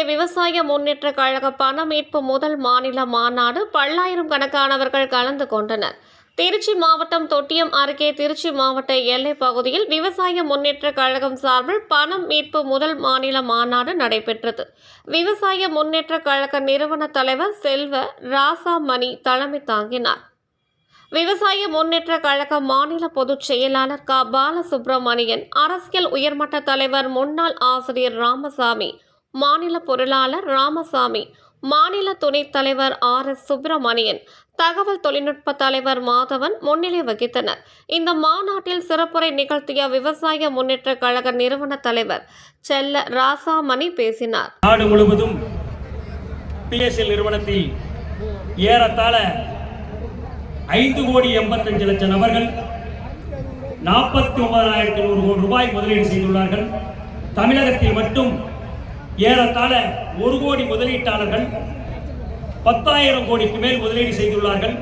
விவசாய முன்னேற்ற கழக பண மீட்பு முதல் மாநில மாநாடு பல்லாயிரம் கணக்கானவர்கள் கலந்து கொண்டனர். திருச்சி மாவட்டம் தொட்டியம் அருகே திருச்சி மாவட்ட எல்லைப் பகுதியில் விவசாய முன்னேற்ற கழகம் சார்பில் பணம் மீட்பு முதல் மாநில மாநாடு நடைபெற்றது. விவசாய முன்னேற்ற கழக நிறுவன தலைவர் செல்வ ராசாமணி தலைமை தாங்கினார். விவசாய முன்னேற்ற கழக மாநில பொதுச் செயலாளர் க. பாலசுப்ரமணியன் அரசியல் உயர்மட்ட தலைவர் முன்னாள் ஆசிரியர் ராமசாமி மாநில பொருளாளர் ராமசாமி மாநில துணைத் தலைவர் ஆர். எஸ். சுப்பிரமணியன் தகவல் தொழில்நுட்ப தலைவர் மாதவன் முன்னிலை வகித்தனர். இந்த மாநாட்டில் சிறப்புரை நிகழ்த்திய விவசாய முன்னேற்ற கழக நிறுவன தலைவர் செல்ல ராசாமணி பேசினார். நாடு முழுவதும் பிஎஸ்எல் நிறுவனத்தில் ஏறத்தாழ ஐந்து கோடி எண்பத்தஞ்சு லட்சம் நபர்கள் நாற்பத்தி ஒன்பதாயிரத்தி நூறு கோடி ரூபாய் முதலீடு செய்துள்ளார்கள். தமிழகத்தில் மட்டும் ஏறத்தாழ ஒரு கோடி முதலீட்டாளர்கள் பத்தாயிரம் கோடிக்கு மேல் முதலீடு செய்துள்ளார்கள்.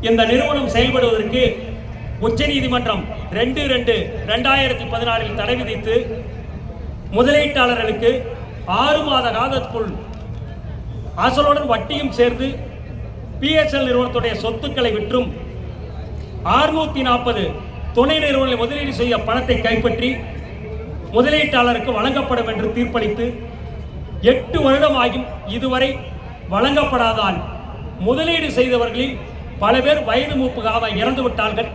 இந்த நிறுவனம் செயல்படுவதற்கு உச்சநீதிமன்றம் ரெண்டு ரெண்டு ரெண்டாயிரத்தி பதினாறில் தடை விதித்து முதலீட்டாளர்களுக்கு ஆறு மாத காலத்துக்குள் அசலுடன் வட்டியும் சேர்ந்து பிஎஸ்எல் நிறுவனத்துடைய சொத்துக்களை விற்றும் அறுநூத்தி நாற்பது துணை நிறுவனங்களை முதலீடு செய்ய பணத்தை கைப்பற்றி முதலீட்டாளருக்கு வழங்கப்படும் என்று தீர்ப்பளித்து எட்டு வருடமாகும் இதுவரை வழங்கப்படாதால் முதலீடு செய்தவர்களில் பல பேர் வயது மூப்புக்காக இறந்து விட்டார்கள்.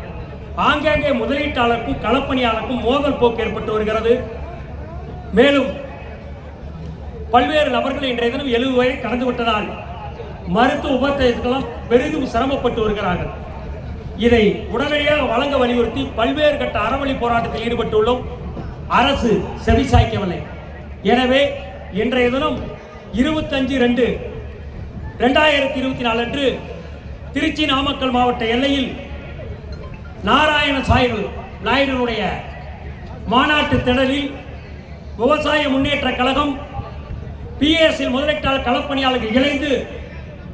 ஆங்காங்கே முதலீட்டாளருக்கும் களப்பணியாளருக்கும் மோதல் போக்கு ஏற்பட்டு வருகிறது. மேலும் பல்வேறு நபர்கள் இன்றைய தினம் எழுபது வரை கடந்து விட்டதால் மருத்துவ உபத்தேசங்களும் பெரிதும் சிரமப்பட்டு வருகிறார்கள். இதை உடனடியாக வழங்க வலியுறுத்தி பல்வேறு கட்ட அறவழி போராட்டத்தில் ஈடுபட்டுள்ளோம். அரசு செவிசாய்க்கவில்லை. எனவே இன்றைய தினம் இருபத்தஞ்சு ரெண்டு ரெண்டாயிரத்தி இருபத்தி நாலு அன்று திருச்சி நாமக்கல் மாவட்ட எல்லையில் நாராயண சாய்வு நாயுடனுடைய மாநாட்டு திடலில் விவசாய முன்னேற்ற கழகம் பிஎஸ்எல் முதலீட்டாளர் களப்பணியாளர்கள் இணைந்து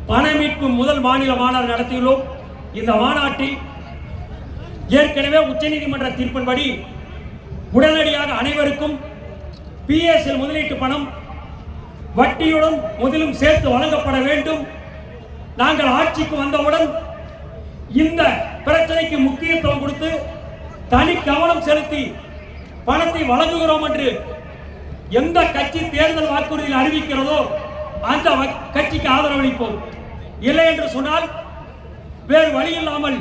பண மீட்பு முதல் மாநில மாநாடு நடத்தியுள்ளோம். இந்த மாநாட்டில் ஏற்கனவே உச்சநீதிமன்ற தீர்ப்பின்படி உடனடியாக அனைவருக்கும் பிஎஸ்எல் முதலீட்டு பணம் வட்டியுடன் முதலும் சேர்த்து வழங்கப்பட வேண்டும். நாங்கள் ஆட்சிக்கு வந்தவுடன் இந்த பிரச்சனைக்கு முக்கியத்துவம் கொடுத்து தனி கவனம் செலுத்தி பணத்தை வழங்குகிறோம் என்று எந்த கட்சி தேர்தல் வாக்குறுதியில் அறிவிக்கிறதோ அந்த வ- கட்சிக்கு ஆதரவளிப்போம். இல்லை என்று சொன்னால் வேறு வழி இல்லாமல்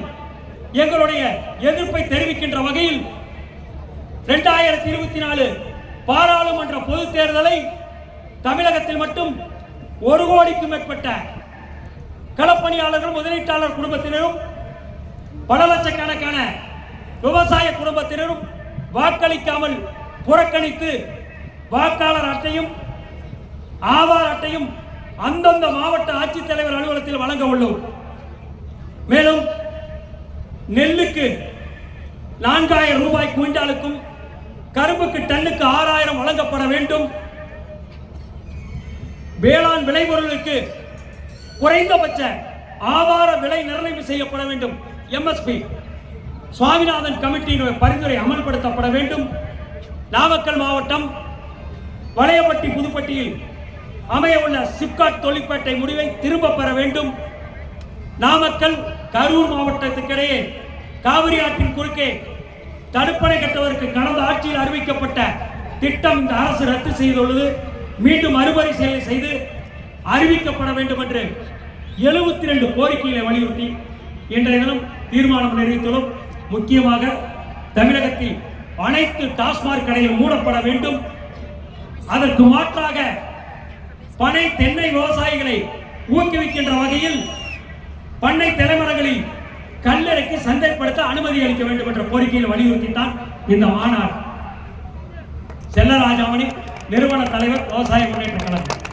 எங்களுடைய எதிர்ப்பை தெரிவிக்கின்ற வகையில் ரெண்டாயிரத்தி இருபத்தி நாலு பாராளுமன்ற பொதுத் தேர்தலை தமிழகத்தில் மட்டும் ஒரு கோடிக்கும் மேற்பட்ட களப்பணியாளர்கள் முதலீட்டாளர் குடும்பத்தினரும் பல லட்சக்கணக்கான விவசாய குடும்பத்தினரும் வாக்களிக்காமல் புறக்கணித்து வாக்காளர் அட்டையும் ஆதார் அட்டையும் அந்தந்த மாவட்ட ஆட்சித்தலைவர் அலுவலகத்தில் வழங்க உள்ளோம். மேலும் நெல்லுக்கு நான்காயிரம் ரூபாய் குவிண்டாலுக்கும் கரும்புக்கு டன்னுக்கு ஆறாயிரம் வழங்கப்பட வேண்டும். வேளாண் விளைபொருளுக்கு குறைந்தபட்ச ஆதார விலை நிர்ணயம் செய்யப்பட வேண்டும். எம்எஸ்பி சுவாமிநாதன் கமிட்டியின் பரிந்துரை அமல்படுத்தப்பட வேண்டும். நாமக்கல் மாவட்டம் வளையப்பட்டி புதுப்பட்டியில் அமைய உள்ள சிப்காட் தொழிற்பேட்டை முடிவை திரும்ப பெற வேண்டும். நாமக்கல் கரூர் மாவட்டத்துக்கிடையே காவிரி ஆற்றின் குறுக்கே தடுப்பணை கட்டுவதற்கு கடந்த அறிவிக்கப்பட்ட திட்டம் இந்த அரசு ரத்து செய்துள்ளது. மீண்டும் அறுபரிசீலனை செய்து அறிவிக்கப்பட வேண்டும் என்று எழுபத்தி ரெண்டு கோரிக்கைகளை வலியுறுத்தி இன்றைய தினம் தீர்மானம் நிறைவேற்றுள்ளோம் முக்கியமாக தமிழகத்தில் அனைத்து டாஸ்மாக் கடைகள் மூடப்பட வேண்டும். அதற்கு மாற்றாக பனை தென்னை விவசாயிகளை ஊக்குவிக்கின்ற வகையில் பண்ணை தலைமரங்களில் கல்லறைக்கு சந்தைப்படுத்த அனுமதி அளிக்க வேண்டும் என்ற கோரிக்கையில் வலியுறுத்தித்தான் இந்த மாநாடு. செல்லராஜாமணி நிறுவன தலைவர் விவசாய முன்னேற்ற கழகம்.